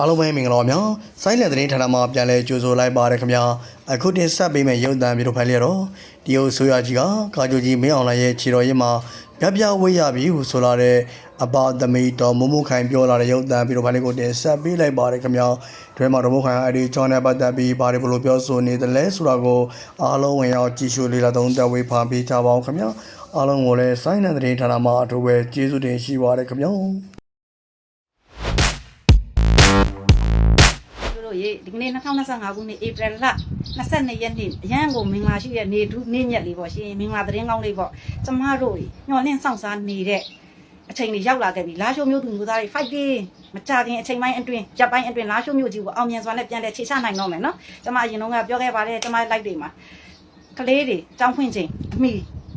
အားလုံးပဲမင်္ဂလာပါဗျာဆိုင်းလက်သတင်းဌာနမှာပြန်လည်ကြိုဆိုလိုက်ပါရခင်ဗျာအခုတင်ဆက်ပေးမယ့်ရုပ်သံမျိုးတို့ဖိုင်လျတော့ဒီအဆိုရကြီးကကာဂျိုကြီးမင်းအောင်လှိုင်ရဲ့ခြေတော်ရင်းမှာပြပြဝေးရပြီဟုဆိုလာတဲ့အဘသမီးတော်မုံမခိုင်ပြောလာတဲ့ရုပ်သံမျိုးတို့ဖိုင်လေးကိုတင်ဆက်ပေးလိုက်ပါရခင်ဗျာဒီမှာတော်မခိုင်အဲ့ဒီကျောင်းနဲ့ပတ်သက်ပြီးဘာတွေဘလို့ပြောဆိုနေတယ်လဲဆိုတာကိုအားလုံးဝင်ရောက်ကြည့်ရှုလေ့လာသုံးသပ်ဝေဖန်ပေးကြပါအောင်ခင်ဗျာအားလုံးကိုလည်းဆိုင်းလက်သတင်းဌာနမှာအထူးပဲကျေးဇူးတင်ရှိပါရခင်ဗျာ နေ့2025ခုနှစ်ဧပြီလ22ရက်နေ့အရန်ကိုမင်္ဂလာရှိတဲ့နေထူးနေ့ညက်လေးပေါ့ရှင်မင်္ဂလာသတင်းကောင်းလေးပေါ့ကျမတို့ညှော်လင့်ဆောင်စားနေတဲ့အချိန်တွေရောက်လာခဲ့ပြီလာရှိုးမျိုးသူမျိုးသားတွေ fighting မကြခင်အချိန်ပိုင်းအတွင်းရပ်ပိုင်းအတွင်းလာရှိုးမျိုးကြီးကိုအောင်မြင်စွာနဲ့ပြန်လဲခြေချနိုင်တော့မယ်နော်ကျမအရင်တော့ကပြောခဲ့ပါတယ်ကျမ live တွေမှာကလေးတွေတောင်းဖွင့်ချိန်အမိ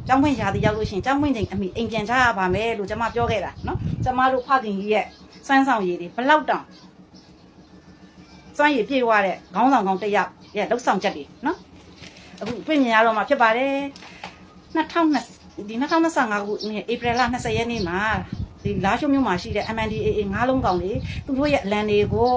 ကျောင်းဖွင့်ရာသီရောက်လို့ရှိရင်ကျောင်းဖွင့်ချိန်အမိအိမ်ပြန်ကြရပါမယ်လို့ကျမပြောခဲ့တာနော်ကျမတို့ဖခင်ကြီးရဲ့စမ်းဆောင်ရည်တွေဘလောက်တောင် စွမ်းရည်ပြေသွားတဲ့ခေါင်းဆောင်ကောင်းတစ်ယောက်ရဲ့လှုပ်ဆောင်ချက်တွေနော်အခုပြင်မြင်ရတော့မှာဖြစ်ပါတယ်2020ဒီ2025ခုနှစ်ဧပြီလ20ရက်နေ့မှာဒီလာရှိုးမြို့မှာရှိတဲ့ MNDAA ငါးလုံးကောင်တွေသူတို့ရဲ့အလံတွေကို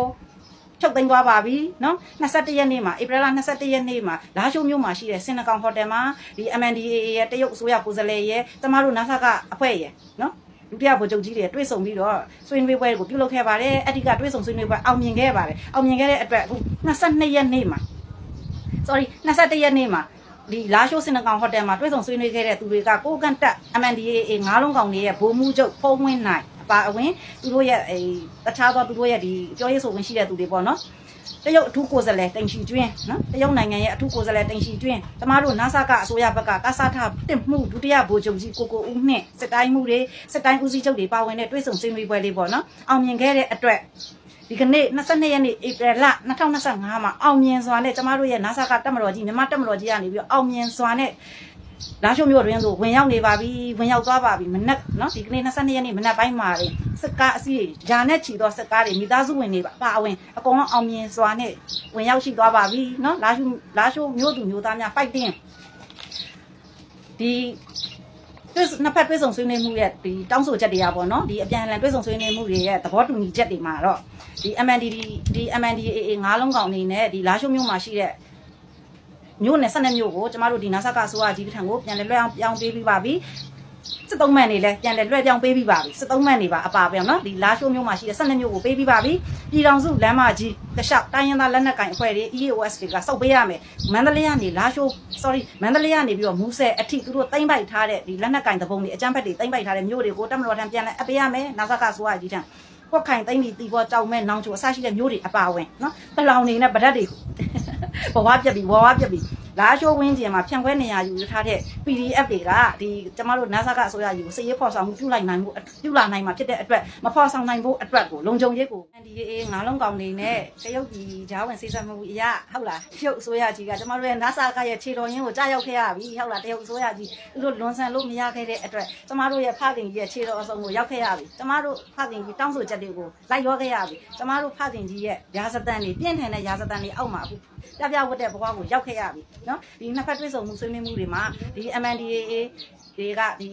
ချုပ်သိမ်းသွားပါပြီเนาะ21ရက်နေ့မှာဧပြီလ21ရက်နေ့မှာလာရှိုးမြို့မှာရှိတဲ့စင်နကောင်ဟိုတယ်မှာဒီ MNDAA ရဲ့တရုတ်အစိုးရကိုယ်စားလှယ်ရဲ့ကျမတို့ NASA ကအဖွဲ့ရဲ့เนาะ ဒုတိယဗိုလ်ချုပ်ကြီးတွေတွေ့ဆုံပြီးတော့ဆွေးနွေးပွဲကိုပြုလုပ်ခဲ့ပါတယ်အဲ့ဒီကတွေ့ဆုံဆွေးနွေးပွဲအောင်မြင်ခဲ့ပါတယ်အောင်မြင်ခဲ့တဲ့အတွက်အခု22ရက်နေ့မှာ sorry 21ရက်နေ့မှာဒီလာရှိုးစင်နကောင်ဟိုတယ်မှာတွေ့ဆုံဆွေးနွေးခဲ့တဲ့သူတွေကကိုကန်တက် MNDAA ငါးလုံးကောင်တွေရဲ့ဘိုးမှုချုပ်ဖုံးဝင်းနိုင်အပါအဝင်သူတို့ရဲ့အဲတခြားသောသူတို့ရဲ့ဒီပြောရေးဆိုခွင့်ရှိတဲ့သူတွေပေါ့နော် တရုတ်အထူးကိုယ်စားလှယ်တင်ရှိကျွင်းနော်တရုတ်နိုင်ငံရဲ့အထူးကိုယ်စားလှယ်တင်ရှိကျွင်းကျမတို့ NASA ကအစိုးရဘက်ကကစားထတစ်မှုဒုတိယဗိုလ်ချုပ်ကြီးကိုကိုဦးနှင့်စစ်တိုင်းမှုတွေစစ်တိုင်းဦးစီးချုပ်တွေပါဝင်တဲ့တွေ့ဆုံဆွေးနွေးပွဲလေးပေါ့နော်အောင်မြင်ခဲ့တဲ့အတွက်ဒီကနေ့22ရက်နေ့ဧပြီလ2025မှာအောင်မြင်စွာနဲ့ကျမတို့ရဲ့ NASA ကတက်မတော်ကြီးမြန်မာတက်မတော်ကြီးကနေပြီးတော့အောင်မြင်စွာနဲ့ လာရှုံမြို့တွင်ဆိုဝင်ရောက်နေပါပြီဝင်ရောက်သွားပါပြီမနက်နော်ဒီကနေ့22ရက်နေ့မနက်ပိုင်းမှာလေစစ်ကားအစီးဂျာနဲ့ချီတော့စစ်ကားတွေမိသားစုဝင်တွေပါပါအဝင်အကုန်လုံးအောင်မြင်စွာနဲ့ဝင်ရောက်ရှိသွားပါပြီနော်လာရှုလာရှုမြို့သူမြို့သားများ fighting ဒီတွေ့နှစ်ဖက်တွေ့ဆုံဆွေးနွေးမှုရဲ့ဒီတောင်းဆိုချက်တွေကပေါ့နော်ဒီအပြန်အလှန်တွေ့ဆုံဆွေးနွေးမှုတွေရဲ့သဘောတူညီချက်တွေမှာတော့ဒီ MNDD ဒီ MNDAA ငါးလုံးကောင်အနေနဲ့ဒီလာရှုမြို့မှာရှိတဲ့ မြို့နယ်12မြို့ကိုကျမတို့ဒီနာဆာကအစိုးရကြီးထံကိုပြန်လည်လွှဲအောင်ပြောင်းပေးပြီးပါပြီစစ်သုံးမှန်နေလဲပြန်လည်လွှဲပြောင်းပေးပြီးပါပြီစစ်သုံးမှန်နေပါအပါပြောင်းနော်ဒီလာရှိုးမြို့မှာရှိတဲ့12မြို့ကိုပေးပြီးပါပြီပြည်တော်စုလမ်းမကြီးတခြားတိုင်းရင်းသားလက်နက်ကင်အဖွဲ့တွေ EAOS တွေကစောက်ပေးရမယ်မန္တလေးကနေလာရှိုး sorry မန္တလေးကနေပြီးတော့မူဆယ်အထိသူတို့တိမ့်ပိုက်ထားတဲ့ဒီလက်နက်ကင်သဘုံတွေအကြမ်းဖက်တွေတိမ့်ပိုက်ထားတဲ့မြို့တွေကိုတက်မတော်ထံပြန်လဲအပေးရမယ်နာဆာကအစိုးရကြီးထံခွက်ခိုင်သိမ့်ပြီးတီပေါ်ကြောင်မဲ့နောင်ချိုအစရှိတဲ့မြို့တွေအပါဝင်နော်ပလောင်နေနဲ့ဗဒတ်တွေ ဘဝပြက်ပြီဘဝပြက်ပြီလာရှိုးဝင်းကျင်မှာဖြန့်ခွဲနေရယူထားတဲ့ PDF တွေကဒီကျမတို့ NASA ကအစိုးရကြီးကိုစည်ရေးဖော်ဆောင်မှုပြုလိုက်နိုင်မှုပြုလာနိုင်မှာဖြစ်တဲ့အတွက်မဖော်ဆောင်နိုင်ဖို့အတွက်ကိုလုံခြုံရေးကို NDAA ငါးလုံးကောင်နေနဲ့တရုတ်ပြည်ဂျားဝင်စိစမှုအရာဟုတ်လားတရုတ်အစိုးရကြီးကကျမတို့ရဲ့ NASA ကရဲ့ခြေတော်ရင်းကိုကြားရောက်ခဲ့ရပြီဟုတ်လားတရုတ်အစိုးရကြီးသူတို့လွန်ဆန်လို့မရခဲ့တဲ့အတွက်ကျမတို့ရဲ့ဖခင်ကြီးရဲ့ခြေတော်အစုံကိုရောက်ခဲ့ရပြီကျမတို့ဖခင်ကြီးတောင်းဆိုချက်တွေကိုလိုက်ရောခဲ့ရပြီကျမတို့ဖခင်ကြီးရဲ့ရာဇသန်တွေပြင့်ထန်တဲ့ရာဇသန်တွေအောက်မှာအခု ပြပြဝတ်တဲ့ဘဝကိုရောက်ခဲ့ရပြီနော်ဒီနှစ်ဖက်တွဲဆုံမှုဆွေးနွေးမှုတွေမှာဒီ MNDAA တွေကဒီ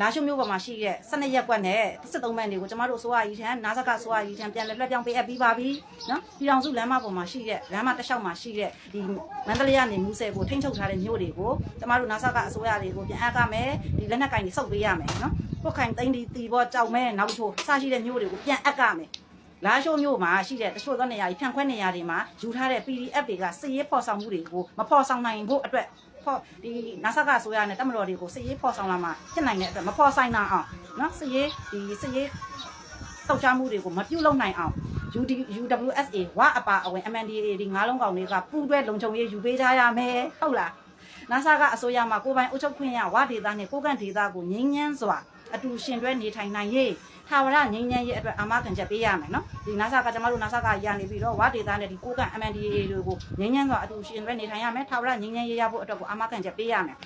လာရှုမျိုးပေါ်မှာရှိတဲ့12ရက်ကွက်နဲ့13မန်းတွေကိုကျမတို့အစိုးရကြီးထံနာဇကအစိုးရကြီးထံပြန်လည်လွှဲပြောင်းပေးအပ်ပြီးပါပြီနော်ပြည်တော်စုလမ်းမပေါ်မှာရှိတဲ့လမ်းမတစ်လျှောက်မှာရှိတဲ့ဒီမန္တလေးကနေမူဆယ်ကိုထိန်းချုပ်ထားတဲ့မြို့တွေကိုကျမတို့နာဇကအစိုးရတွေကိုပြန်အပ်ရမယ်ဒီလက်နက်ကင်တွေစုပ်ပေးရမယ်နော်ပုတ်ခိုင်တိုင်းဒီတီဘောကြောက်မဲနောက်ချိုးစရှိတဲ့မြို့တွေကိုပြန်အပ်ရမယ် လာရှိုးမျိုးမှာရှိတဲ့တချို့သောနေရာကြီးဖြန့်ခွဲနေရာတွေမှာယူထားတဲ့ PDF တွေကစစ်ရေးဖော်ဆောင်မှုတွေကိုမဖော်ဆောင်နိုင်ဖို့အတွက်ဖော်ဒီနာဆာကဆိုရနဲ့တမတော်တွေကိုစစ်ရေးဖော်ဆောင်လာမှာဖြစ်နိုင်တဲ့အတွက်မဖော်ဆိုင်နိုင်အောင်နော်စစ်ရေးဒီစစ်ရေးတောက်ချမှုတွေကိုမပြုတ်လုံနိုင်အောင် UD UWSA ဝအပါအဝင် MNDAA ဒီငါးလုံးကောင်တွေကပူးတွဲလုံခြုံရေးယူပေးကြရမယ်ဟုတ်လား နာဆာကအစိုးရမှာကိုပိုင်အုပ်ချုပ်ခွင့်ရဝဒေသနဲ့ကိုကန့်ဒေသကိုငြိမ်းချမ်းစွာအတူရှင်တွဲနေထိုင်နိုင်ရေးထာဝရငြိမ်းချမ်းရေးအတွက်အာမခံချက်ပေးရမယ်နော်ဒီနာဆာကကျွန်တော်တို့နာဆာကရနေပြီးတော့ဝဒေသနဲ့ဒီကိုကန့် MNDAA တွေကိုငြိမ်းချမ်းစွာအတူရှင်တွဲနေထိုင်ရမယ်ထာဝရငြိမ်းချမ်းရေးရဖို့အတွက်ကိုအာမခံချက်ပေးရမယ်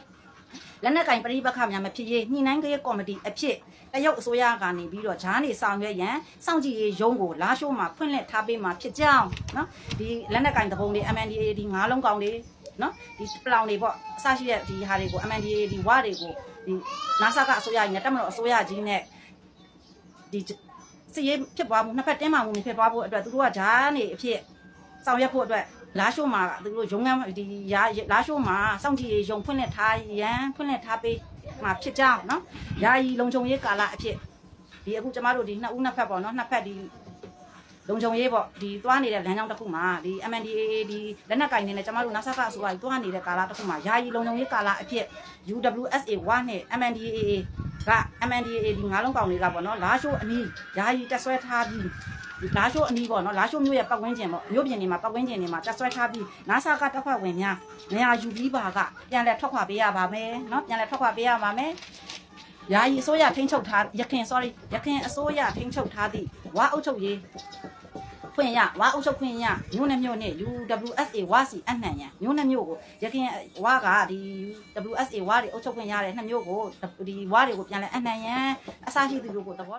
လက်နက်ကင်ပရိပခများမဖြစ်ရေးညှိနှိုင်းရေးကော်မတီအဖြစ်တရုတ်အစိုးရကနေပြီးတော့ဂျားနေဆောင်ရွက်ရန်စောင့်ကြည့်ရေးရုံးကိုလာရှိုးမှာဖွင့်လှစ်ထားပေးမှာဖြစ်ကြောင်းနော်ဒီလက်နက်ကင်သဘုံတွေ MNDAA ဒီငါးလုံးကောင်တွေ နော်ဒီပလောင်တွေပေါ့အစရှိတဲ့ဒီဟာတွေကို MNDAA ဒီဝတွေကိုဒီနာဆာကအစိုးရကြီးနဲ့တက်မတော်အစိုးရကြီးနဲ့ဒီစစ်ရေးဖြစ်ပွားမှုနှစ်ဖက်တင်းမာမှုတွေဖြစ်ပွားဖို့အတွက်သူတို့ကဂျားနေအဖြစ်ဆောင်ရွက်ဖို့အတွက်လာရှိုးမှာသူတို့ရုံးခန်းဒီရာလာရှိုးမှာစောင့်ကြည့်ရုံဖွင့်လှစ်ထားရန်ဖွင့်လှစ်ထားပေးမှာဖြစ်ကြောင်းနော်ယာယီလုံခြုံရေးကာလအဖြစ်ဒီအခုကျမတို့ဒီနှစ်ဦးနှစ်ဖက်ပေါ့နော်နှစ်ဖက်ဒီ လုံခြုံရေးပေါ့ဒီသွားနေတဲ့လမ်းကြောင်းတစ်ခုမှာဒီ MNDAA ဒီလက်နက်ကင်နေနဲ့ကျမတို့နာဆာကအစိုးရကြီးသွားနေတဲ့ကာလတစ်ခုမှာယာယီလုံခြုံရေးကာလအဖြစ် UWSA 1နဲ့ MNDAA က MNDAA ဒီငါးလုံးကောင်တွေကပေါ့နော်လာရှိုးအနီးယာယီတက်ဆွဲထားပြီးဒီလာရှိုးအနီးပေါ့နော်လာရှိုးမြို့ရဲ့ပတ်ဝန်းကျင်ပေါ့မြို့ပြင်တွေမှာပတ်ဝန်းကျင်တွေမှာတက်ဆွဲထားပြီးနာဆာကတပ်ဖွဲ့ဝင်များနေရာယူပြီးပါကပြန်လဲထွက်ခွာပေးရပါမယ်နော်ပြန်လဲထွက်ခွာပေးရပါမယ်ယာယီအစိုးရထိန်းချုပ်ထားရခင် sorry ရခင်အစိုးရထိန်းချုပ်ထားသည့်ဝါအုပ်ချုပ်ရေး ခွင့်ရဝါအုပ်ချုပ်ခွင့်ရမြို့နယ်မြို့နဲ့ UWSA ဝါစီအနှံ့ရန်မြို့နယ်မြို့ကိုရခင်ဝါကဒီ WSA ဝါတွေအုပ်ချုပ်ခွင့်ရတဲ့နှစ်မြို့ကိုဒီဝါတွေကိုပြန်လဲအနှံ့ရန်အစားရှိသူတို့ကိုသဘော